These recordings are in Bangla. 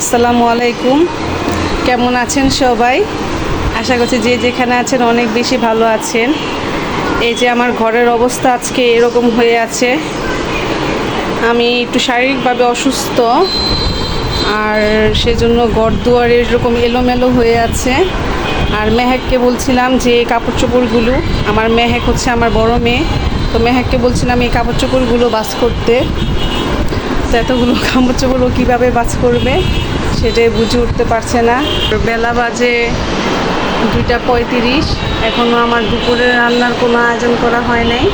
আসসালামু আলাইকুম। কেমন আছেন সবাই? আশা করছি যে যেখানে আছেন অনেক বেশি ভালো আছেন। এই যে আমার ঘরের অবস্থা আজকে এরকম হয়ে আছে। আমি একটু শারীরিকভাবে অসুস্থ, আর সেজন্য ঘর দুয়ার এরকম এলোমেলো হয়ে আছে। আর মেহেককে বলছিলাম যে কাপড় চোপড়গুলো আমার মেহেক হচ্ছে আমার বড় মেয়ে, তো মেহেককে বলছিলাম এই কাপড় চোপড়গুলো বাস করতে। তো এতগুলো কাপড় চোপড় ও কীভাবে বাস করবে? সেটাই বুঝে উঠতে পারছে না। বেলা বাজে দুইটা পঁয়ত্রিশ। এখনও আমার দুপুরের রান্নার কোনো আয়োজন করা হয় নাই।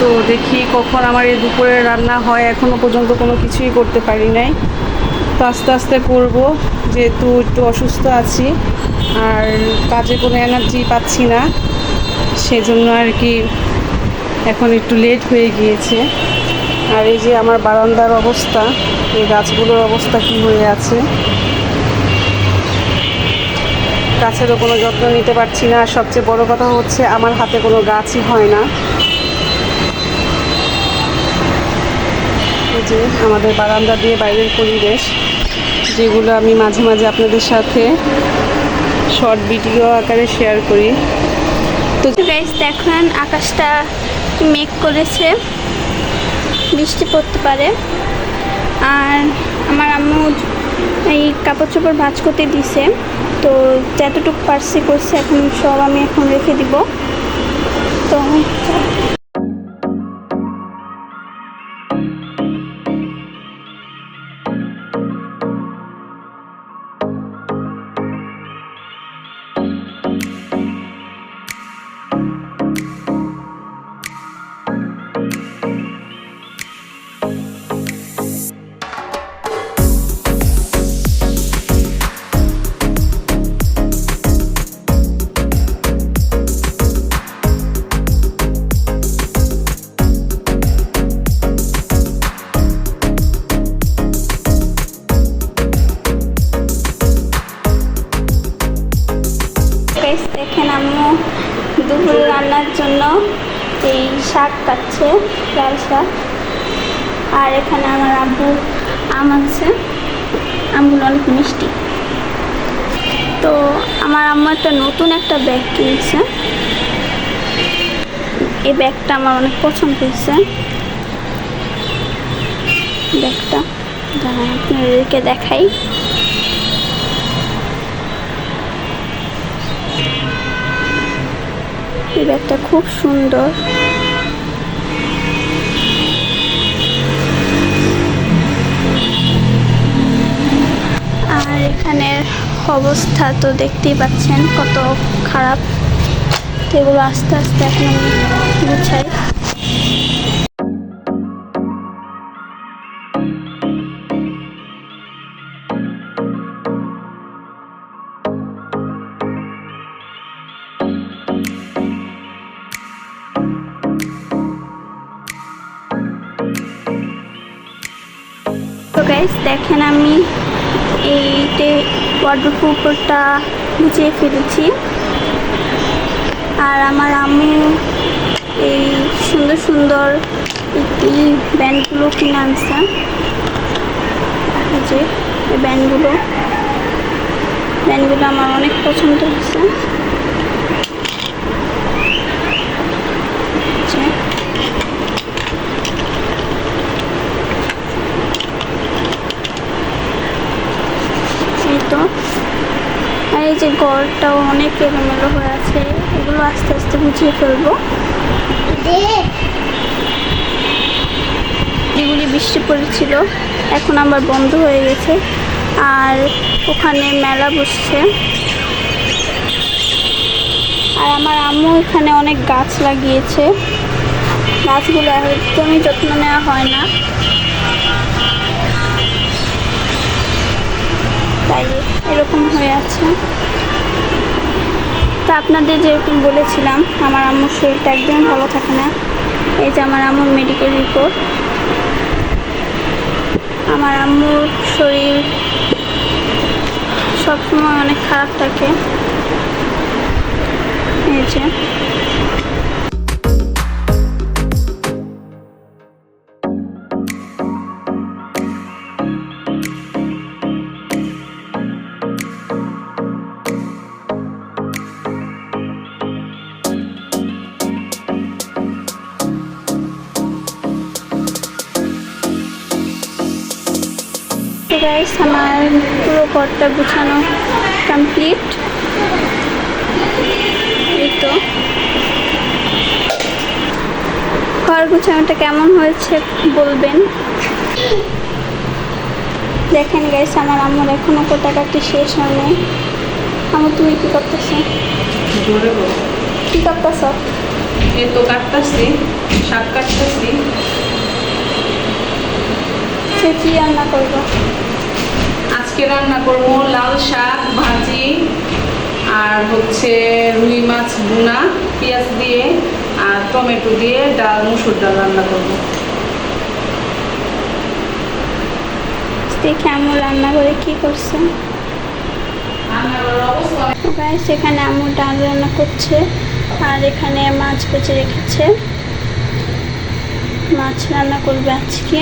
তো দেখি কখন আমার এই দুপুরের রান্না হয়। এখনও পর্যন্ত কোনো কিছুই করতে পারি নাই। তো আস্তে আস্তে করব। যেহেতু একটু অসুস্থ আছি, আর কাজে কোনো এনার্জি পাচ্ছি না, সেজন্য আর কি এখন একটু লেট হয়ে গিয়েছে। আর এই যে আমার বারান্দার অবস্থা, এই গাছগুলোর অবস্থা কি হয়ে আছে? গাছেরও কোনো যত্ন নিতে পারছি না। আর সবচেয়ে বড় কথা হচ্ছে, আমার হাতে কোনো গাছই হয় না। যে আমাদের বারান্দা দিয়ে বাইরের পরিবেশ, যেগুলো আমি মাঝে মাঝে আপনাদের সাথে শর্ট ভিডিও আকারে শেয়ার করি। তো গাইস দেখেন, আকাশটা মেঘ করেছে। বৃষ্টি পড়তে পারে। আর আমার আম্মু এই কাপড় চোপড় ভাজ করতে দিছে। তো যতটুকু পারছি করছে, এখন সব আমি এখন রেখে দিব। তো গাইস দেখেন আম্মু দুপুর রান্নার জন্য এই শাক কাটছে, লাল শাক। আর এখানে আমার আব্বু আম আছে আমগুলো অনেক মিষ্টি। তো আমার আম্মু একটা নতুন একটা ব্যাগ কিনছে। এই ব্যাগটা আমার অনেক পছন্দ হয়েছে। ব্যাগটা আপনাদেরকে দেখাই। এই ব্যাগটা খুব সুন্দর। আর এখানের অবস্থা তো দেখতেই পাচ্ছেন কত খারাপ। এগুলো আস্তে আস্তে এখন গুছাই। তো গাইস দেখেন আমি এইটে ওয়ার্ড্রোপ উপরটা গুছিয়ে ফেলেছি। আর আমার আম্মু এই সুন্দর সুন্দর এই ব্যান্ডগুলো কিনে আনছে। এই যে, এই ব্যান্ডগুলো। ব্যান্ডগুলো আমার অনেক পছন্দ হয়েছে যে এই তো আর এই যে গড়টাও অনেক এলোমেলো হয়ে আছে, এগুলো আস্তে আস্তে গুছিয়ে ফেলব। যেগুলি বৃষ্টি পড়েছিল, এখন আবার বন্ধ হয়ে গেছে, আর ওখানে মেলা বসছে। আর আমার আম্মু এখানে অনেক গাছ লাগিয়েছে। গাছগুলো একদমই যত্ন নেওয়া হয় না। তাই এরকম হয়ে আছে। তা আপনাদের যেরকম বলেছিলাম, আমার আম্মুর শরীরটা একদম ভালো থাকে না। এই যে আমার আম্মুর মেডিকেল রিপোর্ট আমার আম্মুর শরীর সবসময় অনেক খারাপ থাকে। এই যে। গাইস আমার পুরো ঘরটা গুছানো কমপ্লিট এই তো। ঘর গুছানোটা কেমন হয়েছে বলবেন? দেখেন গাইস আমার আম্মুর এখনও কোটাকাটি শেষ হয়নি। আমার তুমি কি করতেছো। কি করতেছো? এই তো কাটতাছি শাক কাটতাছি। সে কি রান্না করব? আজকে রান্না করব লাল শাক ভাজি আর হচ্ছে রুই মাছ ভুনা পেঁয়াজ দিয়ে আর টমেটো দিয়ে ডাল মুসুর ডাল রান্না করব। দেখে আম্মু রান্না করে কি করছে তো আম্মু ডাল রান্না করছে আর এখানে মাছ বেঁচে রেখেছে। মাছ রান্না করবে আজকে।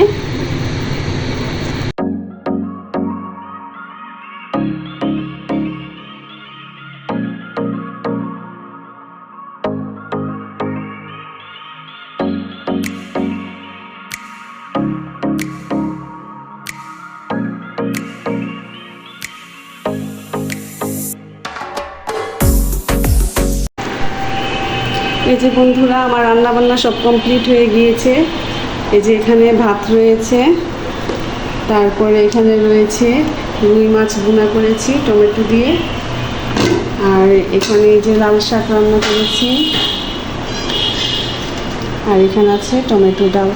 এই যে বন্ধুরা, আমার রান্না বান্না সব কমপ্লিট হয়ে গিয়েছে। এই যে এখানে ভাত রয়েছে, তারপরে এখানে রয়েছে রুই মাছ ভুনা করেছি, টমেটো দিয়ে। আর এখানে এই যে লাল শাক রান্না করেছি। আর এখানে আছে টমেটো ডাল।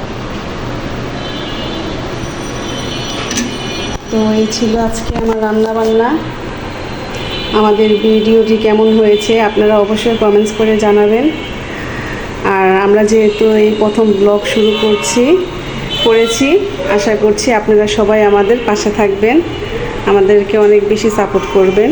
তো এই ছিল আজকে আমার রান্না বান্না আমাদের ভিডিওটি কেমন হয়েছে আপনারা অবশ্যই কমেন্টস করে জানাবেন। আর আমরা যেহেতু এই প্রথম ব্লগ শুরু করছি, করেছি, আশা করছি আপনারা সবাই আমাদের পাশে থাকবেন, আমাদেরকে অনেক বেশি সাপোর্ট করবেন।